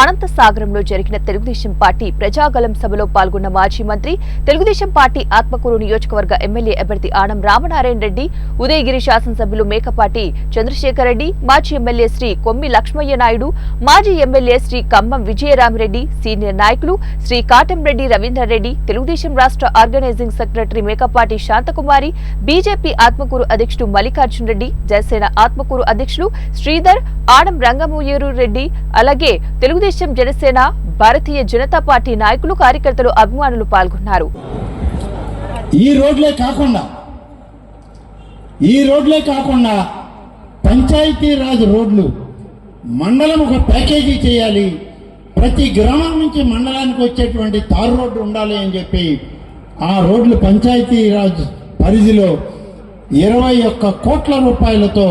అనంతసాగరంలో జరిగిన తెలుగుదేశం పార్టీ ప్రజాగలం సభలో పాల్గొన్న మాజీ మంత్రి తెలుగుదేశం పార్టీ ఆత్మకూరు నియోజకవర్గ ఎమ్మెల్యే అభ్యర్థి ఆనం రామనారాయణ రెడ్డి ఉదయగిరి శాసనసభ్యులు మేకపాటి చంద్రశేఖర్ రెడ్డి మాజీ ఎమ్మెల్యే శ్రీ కొమ్మి లక్ష్మయ్య నాయుడు మాజీ ఎమ్మెల్యే శ్రీ ఖమ్మం విజయరామిరెడ్డి సీనియర్ నాయకులు శ్రీ కాటంరెడ్డి రవీంద్రారెడ్డి తెలుగుదేశం రాష్ట్ర organising secretary Mekapati Shanthakumari BJP Atmakur అధ్యక్షుడు మల్లికార్జున్ రెడ్డి జనసేన ఆత్మకూరు అధ్యక్షులు శ్రీధర్ ఆనం రంగమూయేరు రెడ్డి అలాగే తెలుగుదేశం జనసేన భారతీయ జనతా పార్టీ నాయకులు కార్యకర్తలు అభిమానులు పాల్గొన్నారు. ఈ రోడ్లే కాకుండా ఈ రోడ్లే కాకుండా పంచాయతీ రాజ్ రోడ్లు మండలం ఒక ప్యాకేజీ చేయాలి. ప్రతి గ్రామం నుంచి మండలానికి వచ్చేటువంటి తారు రోడ్డు ఉండాలి అని చెప్పి ఆ రోడ్లు పంచాయతీ రాజ్ పరిధిలో ఇరవై ఒక్క కోట్ల రూపాయలతో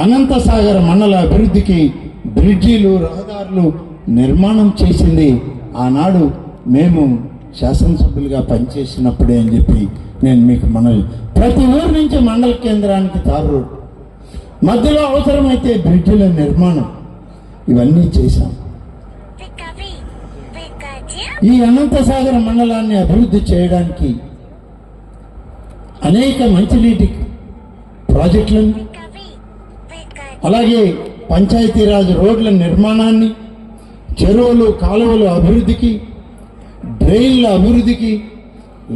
అనంతసాగర్ మండల అభివృద్ధికి బ్రిడ్జీలు రహదారులు నిర్మాణం చేసింది. ఆనాడు మేము శాసనసభ్యులుగా పనిచేసినప్పుడే అని చెప్పి నేను మీకు మనవి. ప్రతి ఊరు నుంచి మండల కేంద్రానికి తారు రోడ్డు. మధ్యలో అవసరమైతే బ్రిడ్జిల నిర్మాణం. ఇవన్నీ చేశాం. ఈ అనంతసాగర్ మండలాన్ని అభివృద్ధి చేయడానికి అనేక మంచినీటి ప్రాజెక్టులను అలాగే పంచాయతీరాజ్ రోడ్ల నిర్మాణాన్ని చెరువులు కాలువలు అభివృద్ధికి డ్రైన్ల అభివృద్ధికి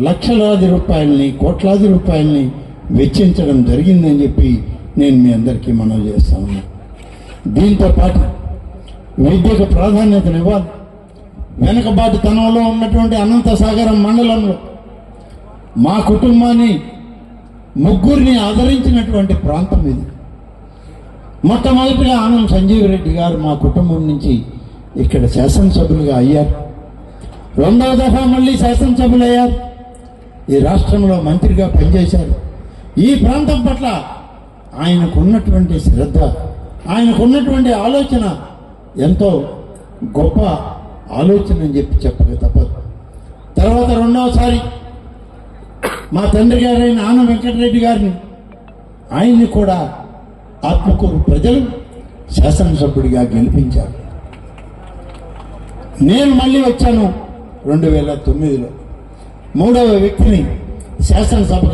లక్షలాది రూపాయలని కోట్లాది రూపాయలని వెచ్చించడం జరిగిందని చెప్పి నేను మీ అందరికీ మనవి చేస్తా ఉన్నా. దీంతో పాటు విద్యకు ప్రాధాన్యతనివ్వాలి వెనుకబాటుతనంలో ఉన్నటువంటి అనంతసాగరం మండలంలో మా కుటుంబాన్ని ముగ్గురిని ఆదరించినటువంటి ప్రాంతం ఇది. మొట్టమొదటిగా ఆనం సంజీవ్ రెడ్డి గారు మా కుటుంబం నుంచి ఇక్కడ శాసనసభ్యులుగా అయ్యారు. రెండవ దఫా మళ్ళీ శాసనసభ్యులు అయ్యారు ఈ రాష్ట్రంలో మంత్రిగా పనిచేశారు. ఈ ప్రాంతం పట్ల ఆయనకున్నటువంటి శ్రద్ధ ఆయనకున్నటువంటి ఆలోచన ఎంతో గొప్ప ఆలోచన అని చెప్పి చెప్పక తప్పదు. తర్వాత రెండవసారి మా తండ్రి గారైన ఆనం వెంకటరెడ్డి గారిని ఆయన్ని కూడా ఆత్మకూరు ప్రజలు శాసనసభ్యుడిగా గెలిపించారు. నేను మళ్ళీ వచ్చాను రెండు వేల తొమ్మిదిలో. మూడవ వ్యక్తిని శాసనసభ